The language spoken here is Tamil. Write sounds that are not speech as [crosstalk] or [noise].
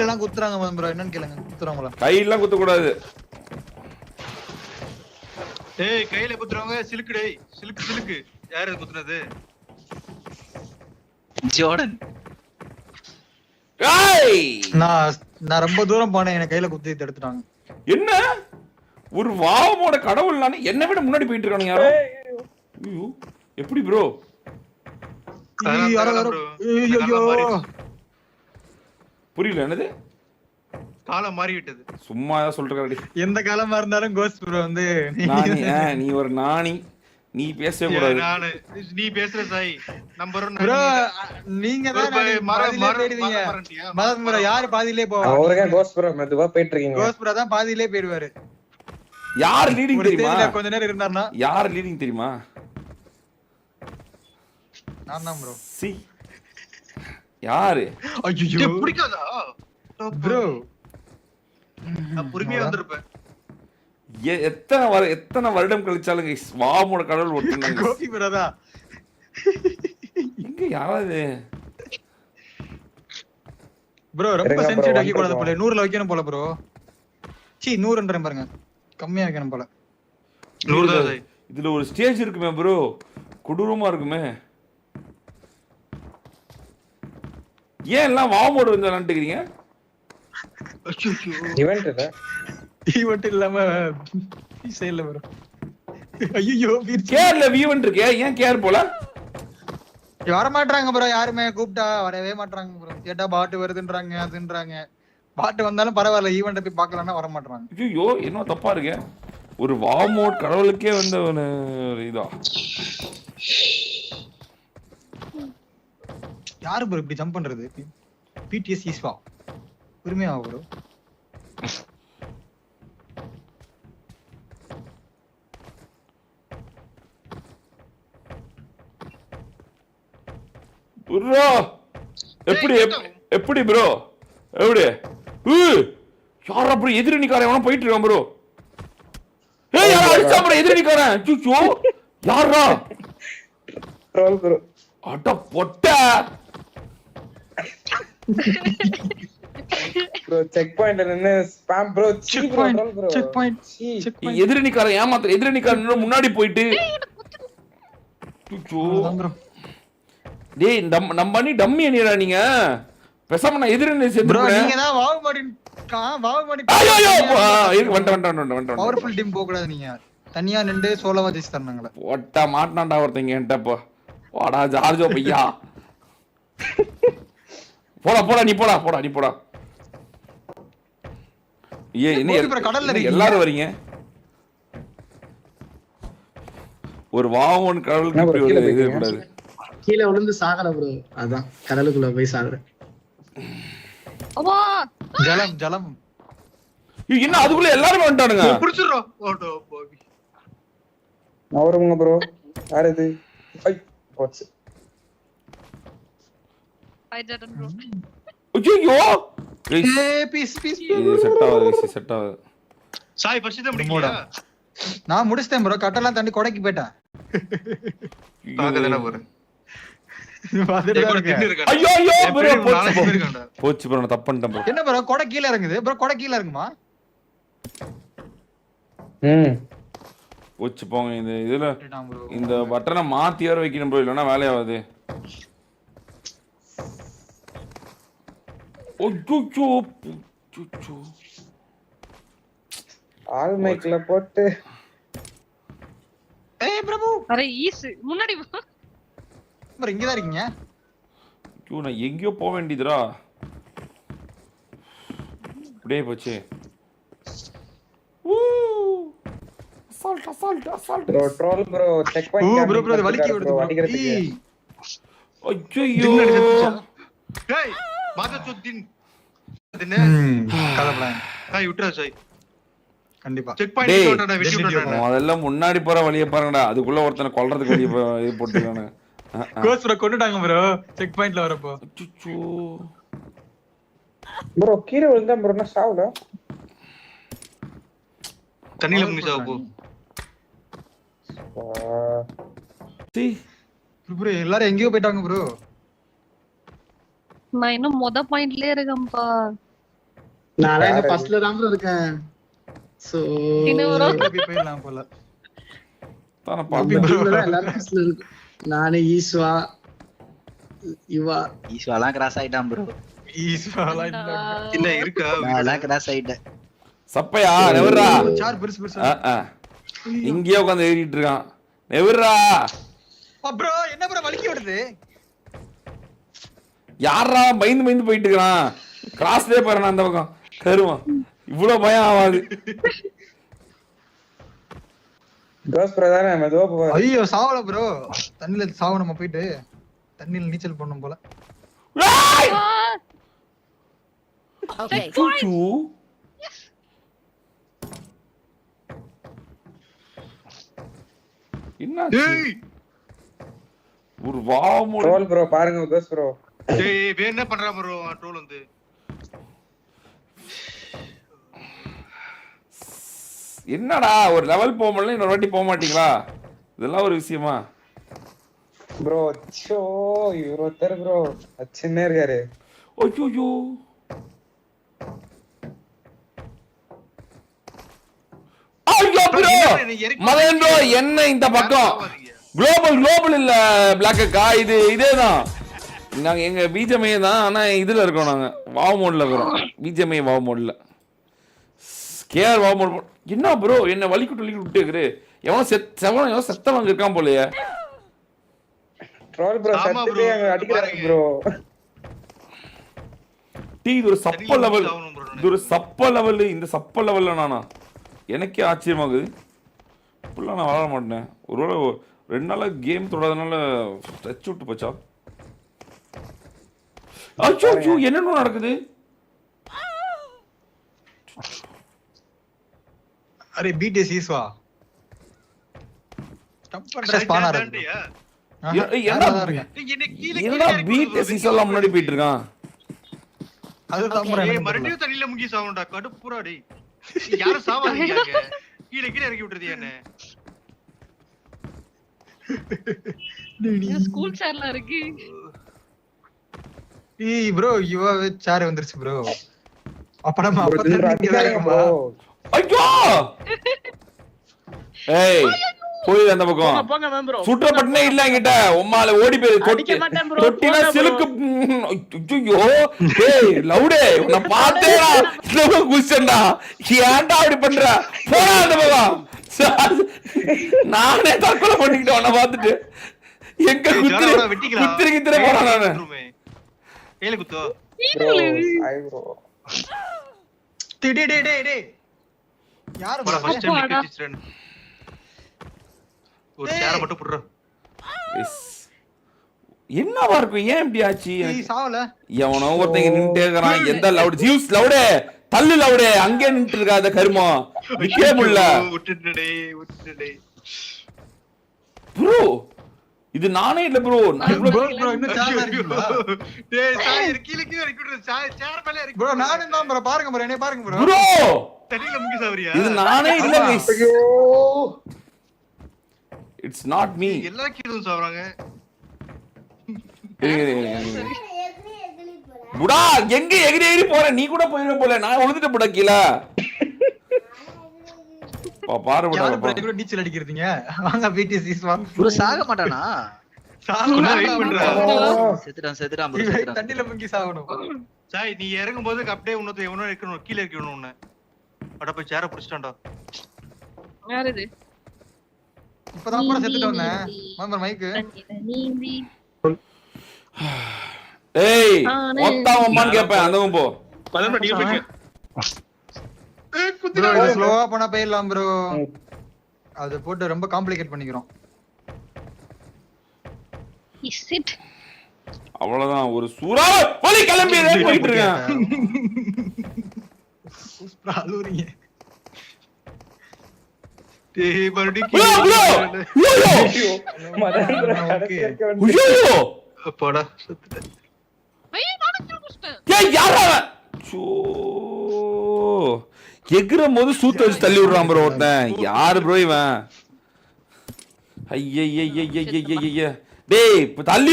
எல்லாம் குத்துறாங்க ப்ரோ என்னன்னு கேளுங்க குத்துறாங்களா கையெல்லாம் குத்தக்கூடாது டேய் கையில குத்துறவங்க சிலுக்கு டேய் சிலுக்கு சிலுக்கு யாரு குத்துனது ஜோர்டன் ஏய் நான் நான் ரொம்ப தூரம் போனேன் எனக்கு கையில குத்தி எடுத்துட்டாங்க என்ன ஒரு வாவமோட கடவுள் நானே என்னை விட முன்னாடி போயிட்டு இருக்கானுங்க யாரோ ஐயோ எப்படி ப்ரோ ஐயோ, யாரோ அதெல்லாம் யாரோ bro. ஐயோ, ஐயோ. அதெல்லாம் புரியல என்னது? காலம் மாறிவிட்டது. சும்மா சொல்லிட்டு எந்த காலமா இருந்தாலும் கோஸ்ட் ப்ரோ வந்து நீ ஒரு நாணி நீ பேசவே கூடாது. நீ பேசுற சாய். நம்பர் ப்ரோ நீங்க தான் மதன் ப்ரோ யாரு பாதியிலே போவா? அவருக்கே கோஸ்ட் ப்ரோ மெதுவா போயிட்டு இருக்கீங்க கோஸ்ட் ப்ரோ தான் பாதியிலே போயிடுவாரு. யார் லீடிங் தெரியுமா? கொஞ்ச நேரம் இருந்தாருன்னா? யார் லீடிங் தெரியுமா? நான் தான் ப்ரோ சி. யாரு? ஐயோ பிடிக்காதா? ப்ரோ. நான் பொறுமையா வந்திருப்பேன். எத்தனை வரு எத்தனை வருடம் கழிச்சாலும் வாவமோட கடவுள் ஒருத்தங்க கோபி ப்ரோ தான் இங்க யாராவது? ப்ரோ ரொம்ப சென்சிட்டிவ் one கூடாது போல. நூறுல வைக்கணும் போல ப்ரோ. சி நூறுன்றேன் பாருங்க. கம்மியா வைக்கணும் போல. நூறு தான் சாய். இதுல ஒரு ஸ்டேஜ் இருக்குமே ப்ரோ. கொடூரமா இருக்குமே. ஏன் எல்லாம் வாவமோடு வந்து விளாண்டுக்கிறீங்க ஐயோ இவெண்ட் இது. டீ மட்டும் இல்லாம சைடுல ப்ரோ ஐயோ கேர்ல இருக்கே ஏன் கேர் போல? வர மாட்டாங்க ப்ரோ யாருமே கூப்பிட்டா வரவே மாட்டாங்க ப்ரோ கேட்டா பாட்டு வருதுன்றாங்க அதுன்றாங்க. பாட்டு வந்தாலும் பரவாயில்ல ஈவெண்ட் போய் பார்க்கலன்னா வர மாட்டாங்க ஐயோ என்ன தப்பா இருக்கு. ஒரு வாமோட் கடவுளுக்கே வந்த ஒரு இதா. யாரு ப்ரோ இப்படி ஜம்ப் பண்றது? பிடிஎஸ் ஈஸ்வா உரிமையா ப்ரோ ப்ரோ எப்படி எப்- எப்படி ப்ரோ எப்படி? யாரா ப்ரோ எதிரணிக்காரன் எவனோ போயிட்டு இருக்கான் ப்ரோ ஏய் யாரா அடிச்சா ப்ரோ எதிரணிக்காரன். சுச்சோ யாரா ட்ரோல் ப்ரோ அட பொட்ட! ப்ரோ செக் பாயிண்ட்ல நின்னு spam bro check point bro check point check point எதிரணிக்காரன் ஏமாத்த எதிரணிக்காரன் முன்னாடி போயிட்டு. டேய் நம்ம நம்ம பண்ணி டம்மி அணியடா நீங்க. பேசாம நான் எதிரணி சேர்ந்து ப்ரோ நீங்க தான் வாவு ஐயோ ஐயோ இருக்கு பவர்ஃபுல் டீம் போக கூடாது நீங்க. தனியா நின்று சோலோவா ஜெயிச்சு தரணுங்களே. ஒட்டா மாட்டினாண்டா ஒருத்தங்க என்கிட்ட இப்போ வாடா ஜார்ஜோ பையா. [laughs] போடா போடா நீ போடா போடா நீ போடா. ஏ என்ன கடல்ல? எல்லாரும் வரீங்க? ஒரு வாவன் இப்படி கீழே ஒரு இது போயிட்டீங்க? கூடாது கீழே விழுந்து சாகல ப்ரோ அதான் கடலுக்குள்ள போய் சாகுறேன் ஜலம் ஜலம். என்ன அதுக்குள்ள எல்லாருமே வந்துட்டானுங்க? புடிச்சிடுறோம் ஓட்டோ போவி அவருங்க ப்ரோ யார் இது? ஐ போச்சு. ஹாய் ஜார்டன் ப்ரோ ஐயோ ஏ பீஸ் பீஸ் இது செட் ஆகுது செட் ஆகுது. சாய் ஃபர்ஸ்ட் தான் முடிக்கலையா? நான் முடிச்சிட்டேன் ப்ரோ கட்டெல்லாம் தாண்டி கொடைக்கு போயிட்டேன். பார்க்க தானே போறேன். ஐயோ ஐயோ bro, பெரிய போச்சு. bro. ப்ரோ நான் தப்பு பண்ணிட்டேன் bro. என்ன ப்ரோ கொடை கீழ இறங்குது. ப்ரோ கொடை கீழ இறங்குமா? ம். போச்சு போங்க. இந்த இதுல bro. இந்த பட்டனை மாத்தி வேற வைக்கணும் ப்ரோ இல்லைன்னா வேலையாகாது. ஒச்சுச்சோ புச்சுச்சோ ஆல் மைக்ல போட்டு. ஏய் பிரபு. அரே ஈஸ் முன்னாடி வா. ப்ரோ இங்க தான் இருக்கீங்க? ஐயோ நான் எங்கேயோ போக வேண்டியதுடா. அப்படியே போச்சு. Assault assault assault bro troll bro check ஓ பாயிண்ட் ப்ரோ ப்ரோ வலிக்கி விடுது ப்ரோ அடிக்கிறதுக்கு. ஏய். ஐயோ தின்னு எடுத்துச்சா? டேய் மாத சுத்தின் தின்னு ம், கலப்பலாம் சாய் விட்டுறா சாய் கண்டிப்பா செக் டேய், பாயிண்ட் விட்டுறா வெட்டி டெசிடியோ விட்டுறா முதல்ல முன்னாடி போற வழியை பாருங்கடா. அதுக்குள்ள ஒருத்தனை கொல்றதுக்கு இது போட்டுருக்கானு. கோஸ் ப்ரோ கொண்டுட்டாங்க ப்ரோ செக் பாயிண்ட்ல வரப்போ. ப்ரோ கீழே விழுந்தா ப்ரோ என்ன சாவுல தண்ணியில முங்கி சாவு போ. சீ. ப்ரோ எல்லாரும் எங்கேயோ போயிட்டாங்க ப்ரோ நான் இன்னும் மொத பாயிண்ட்லயே இருக்கேன்ப்பா. நான் இந்த ஃபர்ஸ்ட்ல தான் bro இருக்கேன். சோ போயிடலாம் போல. நானு ஈஸ்வா இவா. ஈஸ்வெல்லாம் கிராஸ் ஆயிட்டான் ப்ரோ ஈஸ்வரா இல்ல இருக்கா? நான் கிராஸ் ஆயிட்டேன். சப்பையா? நெவர்றா சார் பெருசு பெருசு. இங்கேயே உட்காந்து ஏறிட்டு இருக்கான். நெவர்றா ப்ரோ என்ன ப்ரோ வலிக்கி விடுது? யாரா பயந்து பயந்து போயிட்டு இருக்கிறான் கிராஸ்லயே பாரு அந்த பக்கம். கருவான் இவ்வளவு பயம் ஆகாது. தோஸ் ப்ரோ தானே மெதுவா போவாரு ஐயோ சாவல ப்ரோ தண்ணில சாவ நம்ம போயிட்டு. தண்ணில நீச்சல் பண்ணும் போல. ஏய்! ஒரு வாமோட ட்ரோல் ப்ரோ பாருங்க தோஸ் ப்ரோ ஏய் வேற என்ன பண்றா ப்ரோ ட்ரோல் வந்து. என்னடா ஒரு லெவல் போக முடியல இன்னொரு வாட்டி போக மாட்டீங்களா? இதெல்லாம் ஒரு விஷயமா? ப்ரோ சோ இவர் ஒருத்தர் ப்ரோ அச்சுன்னே இருக்காரு. ஐயோ ஐயோ ப்ரோ மதன் ப்ரோ என்ன இந்த பக்கம்? குளோபல் குளோபல் இல்ல பிளாக் அக்கா. இது இதேதான். நாங்க எங்க பிஜிஎம்ஐ தான் ஆனா இதுல இருக்கோம் நாங்க. வாவ் மோட்ல இருக்கிறோம். பிஜிஎம்ஐ வாவ் மோட்ல கேஆர் வாவ் மோட் என்ன ப்ரோ என்ன வலிக்கிட்டு வலிக்கிட்டு விட்டுக்குது எவனோ செத் செவனோ எவனோ செத்தவங்க இருக்கான் போலயே. ட்ரோல் ப்ரோ ஆமா சத்துட்டே bro, அங்க அடிக்கிறாங்க பாருங்க. ப்ரோ டீ இது ஒரு சப்ப லெவல். இது ஒரு சப்ப லெவல் இந்த சப்ப லெவல்ல நானா? எனக்கே ஆச்சரியமாகுது இப்படிலாம் நான் வளர மாட்டேன். ஒருவேளை ரெண்டு நாளா கேம் தொடாதனால டச் விட்டு போச்சா? அச்சோ அச்சோ என்னென்ன நடக்குது? அரே பிடிஎஸ் ஈஸ்வா முன்னாடி போயிட்டு இருக்கான். மறுபடியும் தண்ணியில முங்கி சாவும்டா கடுப்புறா டேய். [laughs] யாரும் சாவாதீங்க. [laughs] கீழே கீழே இறக்கி விட்டுறது என்ன? ஸ்கூல் சேர்ல இருக்கு. ஏய் ப்ரோ இவ சார் வந்துருச்சு ப்ரோ அப்ப நம்ம ஐயோ! ஏய் போய் அந்த பக்கம். இல்ல என்கிட்ட. உம்மால ஓடி போய் தொட்டி தொட்டினா. சிலுக்கு ஐயோ ஏய் லவுடே உன்னை [laughs] பார்த்தேடா. இந்த குஷன்டா ஏன்டா அப்படி பண்ற? போடா அந்த பக்கம். சா- நானே தற்கொலை பண்ணிக்கிட்டேன் உன்னை பார்த்துட்டு. எங்க குத்திரி. குத்திரி கித்திர போறான் நானு. கையில குத்தோ ப்ரோ ஐ ப்ரோ டேய் டேய் டேய் டேய் டேய் யாரு போடா bro? ஃபர்ஸ்ட் டைம் அப்பாடா. நிக்கச்சிரன் ஒரு சேர மட்டும் புடுறா எஸ். என்னவா இருக்கும் ஏன் இப்படி ஆச்சு எவனோ ஒருத்தங்க நின்னுட்டே இருக்கிறான் எந்த லவுட் ஜியூஸ் லவுடே தள்ளு லவுடே அங்கே நின்னுட்டு இருக்காத கருமம் நிக்கவே முடியல விட்டுட்டே விட்டுட்டே இது நானே இல்ல ப்ரோ நான் இவ்வளவு ப்ரோ ப்ரோ இன்னும் சார் இருக்குங்களா டேய் கீழ கீழ சேர மேல ப்ரோ நானும் தான் ப்ரோ பாருங்க ப்ரோ என்னைய பாருங்க ப்ரோ ப்ரோ தண்ணியில முங்கி சாவரியா இது நானே இல்ல ஆமா. guys. ஐயோ. இட்ஸ் நாட் மீ எல்லா கீழும் சாவறாங்க. புடா எங்க எகிரி எகிரி போற? நீ கூட போயிட போல. நான் உழுதுட்டு போட கீழே பா, பாரு புடா, யாரு பா. ப்ரோ கூட நீச்சல் அடிக்கிறதுங்க வாங்க பிடிஎஸ் ஈஸ்வா ப்ரோ சாக மாட்டானா கொஞ்ச நேரம் வெயிட் பண்றா. செத்துட்டான் செத்துட்டான் bro, இவன் செத்துட்டான். தண்ணில முங்கி சாவணும் சாய் நீ இறங்கும் போது அப்படியே உன்னத்து எவனோ இருக்கணும் கீழ இருக்கணும் உன்னை. அட போய் சேர புடிச்சிட்டான்டா. யார் இது இப்பதான் கூட செத்துட்டு வந்தேன் மாமர் மைக்கு ஏய் கேட்பேன் அந்தவும் போ. பதினெட்டு ப்ரோ இது ஸ்லோவா பண்ணா போயிடலாம் ப்ரோ அது போட்டு ரொம்ப காம்ப்ளிகேட் பண்ணிக்கிறோம். இஸ் இட் அவ்வளவுதான் ஒரு சூறா வலி கிளம்பி [laughs] போயிட்டு இருக்கேன். மறுபடியும் [laughs] எகிரும் போது சூத்த வச்சு தள்ளி விடுறான் ப்ரோ ஒருத்தன். யாரு ப்ரோ இவன்? ஐய டேய் தள்ளி